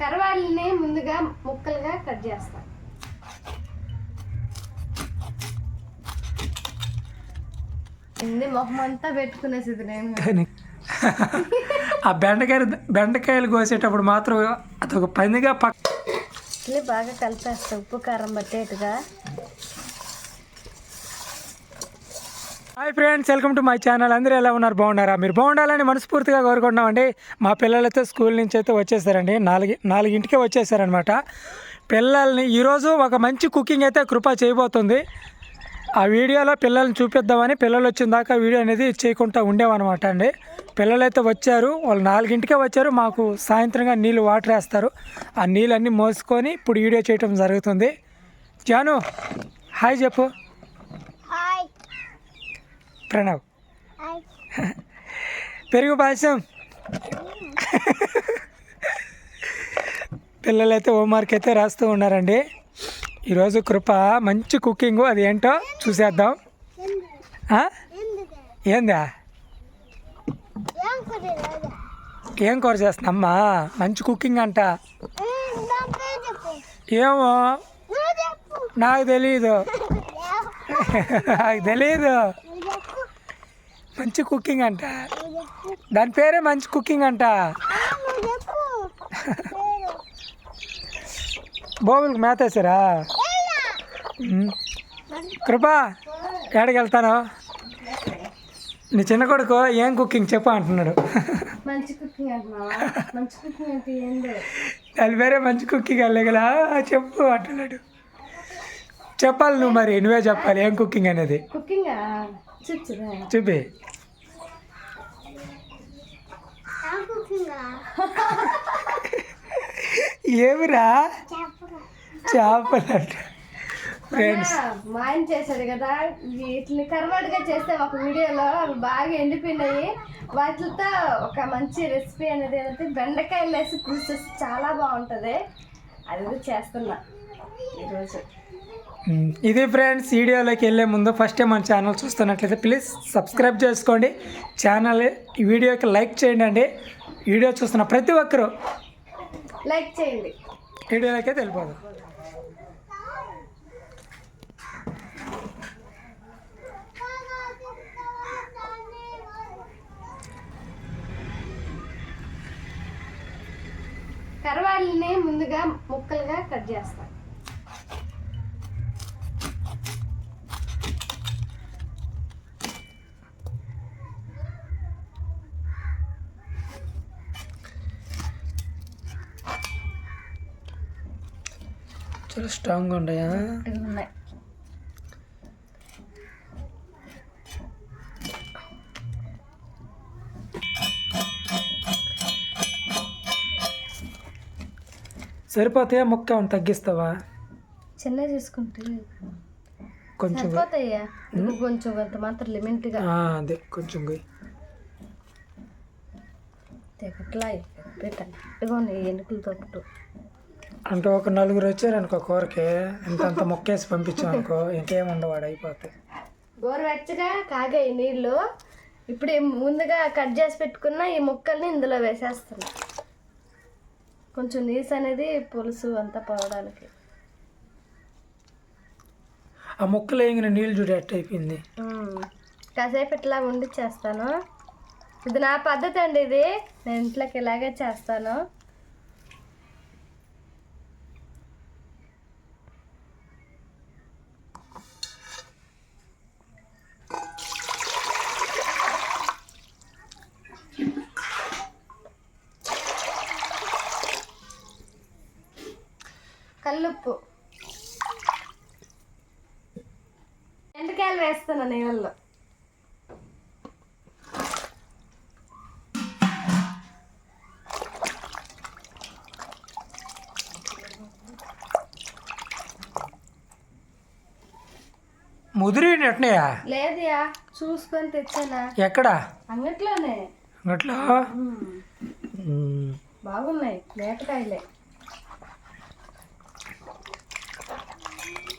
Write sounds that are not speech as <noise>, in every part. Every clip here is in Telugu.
కరవాళ్ళని ముందుగా ముక్కలుగా కట్ చేస్తాం. మొహం అంతా పెట్టుకునేసింది నేను. కానీ ఆ బెండకాయలు బెండకాయలు కోసేటప్పుడు మాత్రం అదొక పనిగా పక్క బాగా కలిపేస్తా ఉప్పు కారం పట్టేట్టుగా. Hi friends welcome to my channel. అందరూ ఎలా ఉన్నారు? బాగున్నారా? మీరు బాగుండాలని మనస్ఫూర్తిగా కోరుకుంటున్నామండి. మా పిల్లలతో స్కూల్ నుంచి అయితే వచ్చేసారండి. నాలుగు నాలుగింటికే వచ్చేసారనమాట పిల్లల్ని ఈరోజు ఒక మంచి కుకింగ్ అయితే కృప చేయబోతుంది. ఆ వీడియోలో పిల్లల్ని చూపిద్దామని పిల్లలు వచ్చిన దాకా వీడియో అనేది చేయకుండా ఉండేవన్నమాట అండి. పిల్లలైతే వచ్చారు. వాళ్ళు నాలుగింటికే వచ్చారు. మాకు సాయంత్రంగా నీళ్ళు వాటర్ వేస్తారు. ఆ నీళ్ళన్నీ మోసుకొని ఇప్పుడు వీడియో చేయటం జరుగుతుంది. జాను హాయ్ చెప్పు. ప్రణవ్. పెరుగు పాయసం. పిల్లలైతే హోంవర్క్ అయితే రాస్తూ ఉన్నారండి. ఈరోజు కృప మంచి కుకింగ్ అది ఏంటో చూసేద్దాం? ఏందా? ఏం కూర చేస్తున్నామ్మా? మంచి కుకింగ్ అంట. ఏమో? నాకు తెలియదు నాకు తెలియదు మంచి కుకింగ్ అంట. దాని పేరే మంచి కుకింగ్ అంట. బోగులకు మేతేసారా ఉమ్. కృపా ఎక్కడికి వెళ్తాను నీ చిన్న కొడుకు ఏం కుకింగ్ చెప్పు అంటున్నాడు. దాని పేరే మంచి కుకింగ్ వెళ్ళగలా చెప్పు అంటున్నాడు. చెప్పాలి నువ్వు మరి నువ్వే చెప్పాలి ఏం కుకింగ్ అనేది. చూపి. ఏమిరా? చేపలంట. ఫ్రెండ్స్. మా ఆయన చేశాడు కదా వీటిని కరవాడుగా చేస్తే ఒక వీడియోలో అవి బాగా ఎండిపోయినాయి. వాటితో ఒక మంచి రెసిపీ అనేది ఏంటంటే బెండకాయలు వేసి పులుసు చేస్తే చాలా బాగుంటుంది. అది కూడా చేస్తున్నా ఈరోజు. ఇది ఫ్రెండ్స్ వీడియోలోకి వెళ్ళే ముందు ఫస్ట్ టైం మన ఛానల్ చూస్తున్నట్లయితే ప్లీజ్ సబ్స్క్రైబ్ చేసుకోండి. ఛానల్ ఈ వీడియోకి లైక్ చేయండి. అండి వీడియో చూస్తున్న ప్రతి ఒక్కరూ లైక్ చేయండి. వీడియోలోకే వెళ్ళిపోదు కరవాళ్ళని ముందుగా ముక్కలుగా కట్ చేస్తాం చాలా స్ట్రాంగ్గా ఉన్నాయి. సరిపోతాయా? ముక్క ఏమైనా తగ్గిస్తావా? చిన్న చేసుకుంటే కొంచెం సరిపోతాయ్యా ఇంకో కొంచెం కొంత మాత్రం లిమిట్గా. అదే కొంచెం పెట్టండి ఇదిగోండి ఎన్నికలతో అంటే ఒక నలుగురు వచ్చారు అనుకో కూరకి. ఇంత అంత మొక్కేసి పంపించాం అనుకో ఇంకేం ఉండవాడు అయిపోతాయి గోరువెచ్చగా కాగాయి నీళ్ళు. ఇప్పుడు ఈ ముందుగా కట్ చేసి పెట్టుకున్న ఈ ముక్కల్ని ఇందులో వేసేస్తున్నా. కొంచెం నీసు అనేది పులుసు అంతా పోవడానికి. ఆ ముక్కలు వేగిన నీళ్ళు చూడు ఎట్ట అయిపోయింది. కాసేపు ఇట్లా ఉండి చేస్తాను. ఇది నా పద్ధతి అండి ఇది. నేను ఇంట్లోకి ఇలాగే చేస్తాను కల్లుప్పు ఎండకాయలు వేస్తాను నీళ్ళలో ముదిరి ఎట్నయా లేదయా చూసుకొని తెచ్చానా? ఎక్కడ? అంగట్లోనే. అట్లా బాగున్నాయి మేటకాయలే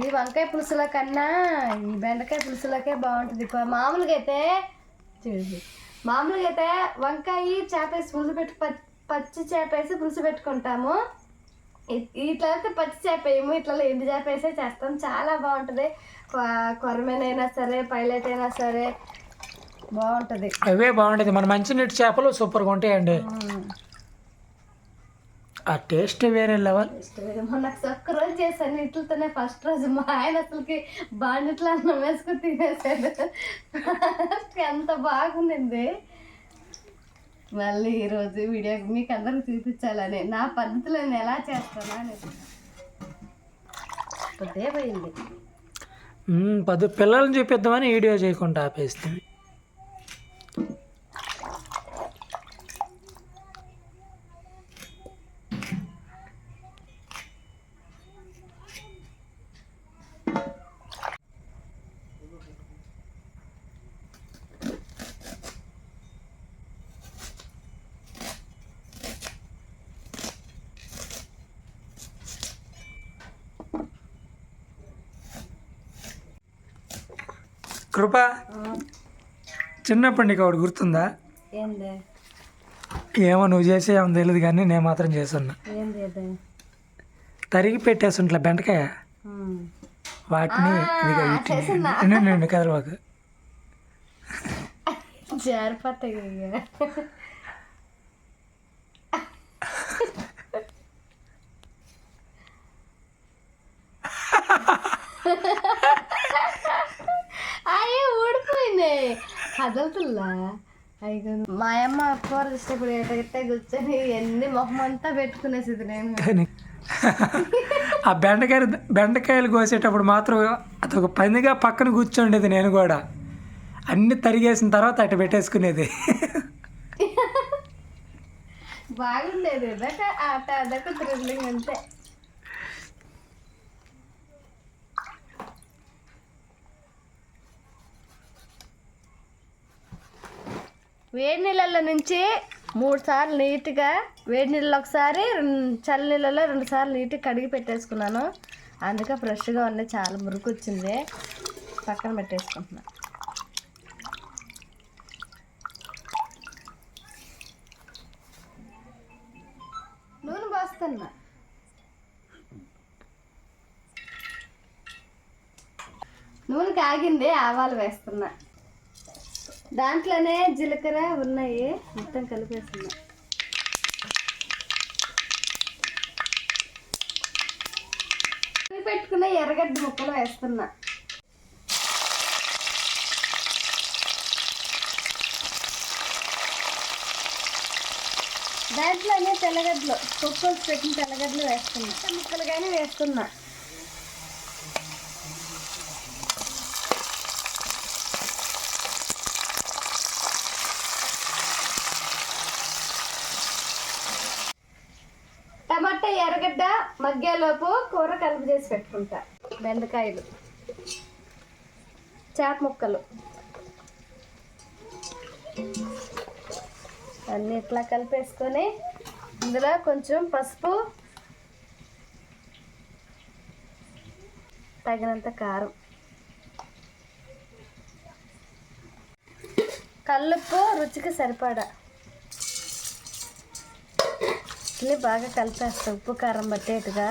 ఈ వంకాయ పులుసుల కన్నా ఈ బెండకాయ పులుసులకే బాగుంటుంది. మామూలుగా అయితే మామూలుగా అయితే వంకాయ చేపేసి పులుసు పెట్టి పచ్చి చేపేసి పులుసు పెట్టుకుంటాము. ఇట్లా అయితే పచ్చి చేప వేయము ఇట్లా ఎండు చేప వేసే చేస్తాం. చాలా బాగుంటుంది. కొరమేనైనా సరే పైలట్ అయినా సరే బాగుంటుంది. అవే బాగుండేది మన మంచినీటి చేపలు సూపర్గా ఉంటాయండి. ఆ టేస్ట్ వేరే లెవెల్. మొన్న ఒక్క రోజు చేశాను. ఇట్లతోనే ఫస్ట్ రోజు మా ఆయన అసలుకి బాండిట్లో అన్నం వేసుకుని తినేసాడు. ఎంత బాగుండింది. మళ్ళీ ఈరోజు వీడియో మీకు అందరికి చూపించాలని. నా పద్ధతిలో నేను ఎలా చేస్తానా అనేది పొద్దే పోయింది. పది పిల్లల్ని చూపిద్దామని వీడియో చేయకుండా ఆపేస్తాం కృప చిన్నప్పటి నీకు ఒకటి గుర్తుందా? ఏమో నువ్వు చేసేమో తెలియదు కానీ నేను మాత్రం చేస్తున్నా. తరిగి పెట్టేస్తుంట్లే బెండకాయ? వాటిని. వీటిని. కదలవాకు జారిపోతాయి కదలతుల్లా అయ్యో మా అమ్మ కూర చేసేటప్పుడు ఎట్టగిట్టే కూర్చొని ఎన్ని మొహం అంతా పెట్టుకునేసింది నేను. కానీ ఆ బెండకాయలు బెండకాయలు కోసేటప్పుడు మాత్రం అదొక పనిగా పక్కన కూర్చోండేది నేను కూడా. అన్ని తరిగేసిన తర్వాత అటు పెట్టేసుకునేది. బాగుండేది. అదొక థ్రిల్లింగ్ అంతే. వేడి నీళ్ళల్లో నుంచి మూడు సార్లు నీట్గా వేడి నీళ్ళు ఒకసారి చల్ల నీళ్ళలో రెండు సార్లు నీట్గా కడిగి పెట్టేసుకున్నాను. అందుకే ఫ్రెష్గా ఉన్నాయి చాలా మురుకు వచ్చింది. పక్కన పెట్టేసుకుంటున్నా. నూనె పోస్తున్నా. నూనె కాగింది ఆవాలు వేస్తున్నా. దాంట్లోనే జీలకర్ర ఉన్నాయి. మొత్తం కలిపేస్తున్నా. పెట్టుకున్న ఎర్రగడ్డ ముక్కలు వేస్తున్నా. దాంట్లోనే తెల్లగడ్డలు కుక్కలు పెట్టిన తెల్లగడ్డలు వేస్తున్నా. ముక్కలు కానీ వేస్తున్నా టమాటా ఎర్రగడ్డ మగ్గేలోపు కూర కలిపి చేసి పెట్టుకుంటా. బెండకాయలు. చేప ముక్కలు. అన్నీ ఇట్లా కలిపేసుకొని ఇందులో కొంచెం పసుపు తగినంత కారం. కల్లుప్పు రుచికి సరిపడా. ఇట్లా బాగా కలిపేస్తా. ఉప్పు కారం పట్టేట్టుగా.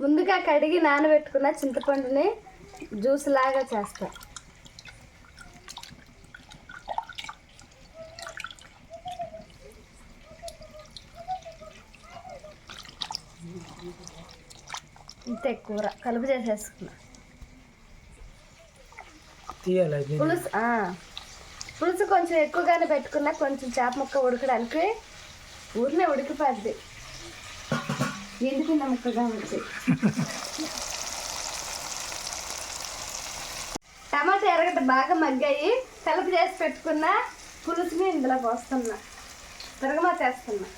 ముందుగా కడిగి నానబెట్టుకున్న చింతపండుని జ్యూస్ లాగా చేస్తాను ఇంతే కూర కలుపు చేసేసుకున్నా. పులుసు ఆ, పులుసు కొంచెం ఎక్కువగానే పెట్టుకున్నా కొంచెం చేప ముక్క ఉడకడానికి ఊరినే ఉడికిపోద్ది. ఎండుకున్న ముక్కగా వచ్చి టమాటా ఎరగడ్డ బాగా మగ్గాయి. కలుపు చేసి పెట్టుకున్న పులుసుని ఇందులో పోస్తున్నా. తిరగమాత వేస్తున్నా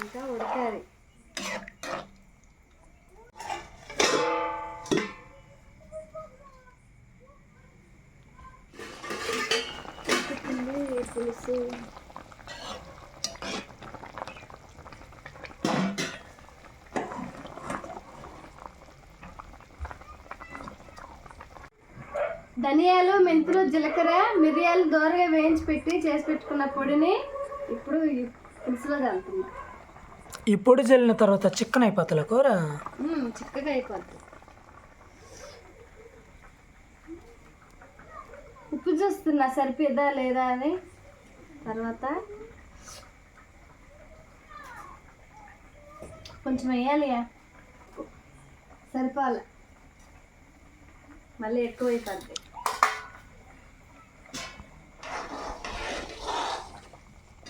ఇంకా ఉడకాలి. పులుసు. ధనియాలు మెంతులు జీలకర్ర మిరియాలు దోరగా వేయించి పెట్టి చేసి పెట్టుకున్న పొడిని ఇప్పుడు పులుసులో కలుపుతున్నాం ఈ పొడి చల్లిన తర్వాత చికెన్ అయిపోతుంది కూర? చిక్కగా అయిపోద్ది ఉప్పు చూస్తున్నా సరిపోదా లేదా అని. తర్వాత కొంచెం వేయాలియా సరిపోలే. మళ్ళీ ఎక్కువ అయిపోద్ది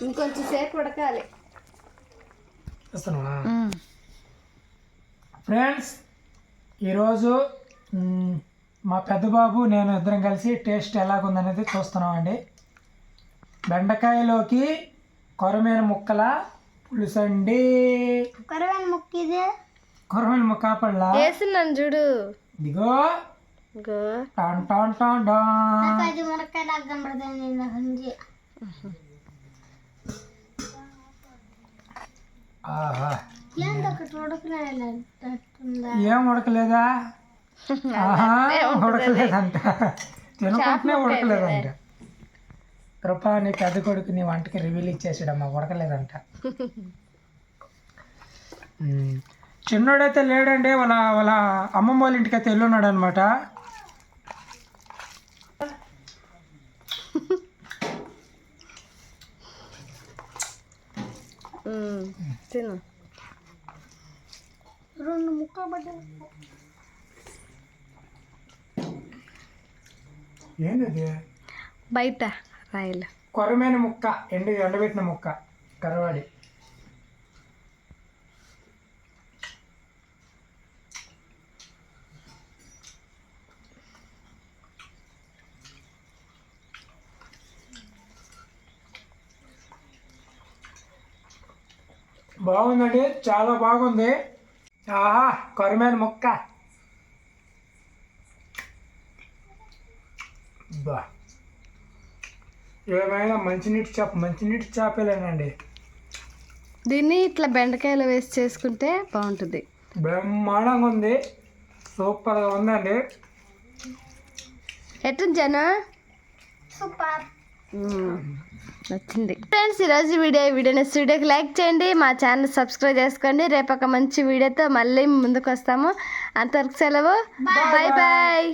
ఇంకొంచెం సేపు ఉడకాలి. వస్తున్నావా? ఫ్రెండ్స్ ఈరోజు మ్, మా పెద్ద బాబు నేను ఇద్దరం కలిసి టేస్ట్ ఎలాగుందనేది చూస్తున్నామండి. బెండకాయలోకి కొరమేన ముక్కల పులుసండి. కొరవని ముక్క ఇదే? కొరమేన ముక్క పళ్ళ వేసినాను చూడు. ఇదిగో. ఇగో టాన్ టాన్ టాన్ టాన్. ఆహా. ఏం ఉడకలేదా? <laughs> ఆహా ఉడకలేదంట. తినకుంటేనే ఉడకలేదంట. కృపా నీ పెద్ద కొడుకు నీ వంటకి రివీల్ ఇచ్చేసాడమ్మా ఉడకలేదంట. <laughs> చిన్నోడైతే లేడండి వాళ్ళ వాళ్ళ అమ్మమ్మ వాళ్ళ ఇంటికి అయితే వెళ్ళున్నాడు అనమాట తిను. రెండు ముక్కలు పడ్డా ఏంది బయట రాయలు. కొరమైన ముక్క ఎండు ఎండబెట్టిన ముక్క కరవాడి. బాగుందండి చాలా బాగుంది. ఆహా కొరమైన ముక్క. బా. ఏమైనా మంచినీటి చేప మంచినీటి చేపలేనండి. దీన్ని ఇట్లా బెండకాయలు వేసి చేసుకుంటే బాగుంటుంది. బ్రహ్మాండంగా ఉంది. సూపర్గా ఉందండి. ఎట్టుంది జన? సూపర్. నచ్చింది. ఫ్రెండ్స్ ఈరోజు వీడియో ఈ వీడియో నెక్స్ట్ వీడియోకి లైక్ చేయండి మా ఛానల్ సబ్స్క్రైబ్ చేసుకోండి. రేపు ఒక మంచి వీడియోతో మళ్ళీ ముందుకు వస్తాము అంతవరకు సెలవు. Bye bye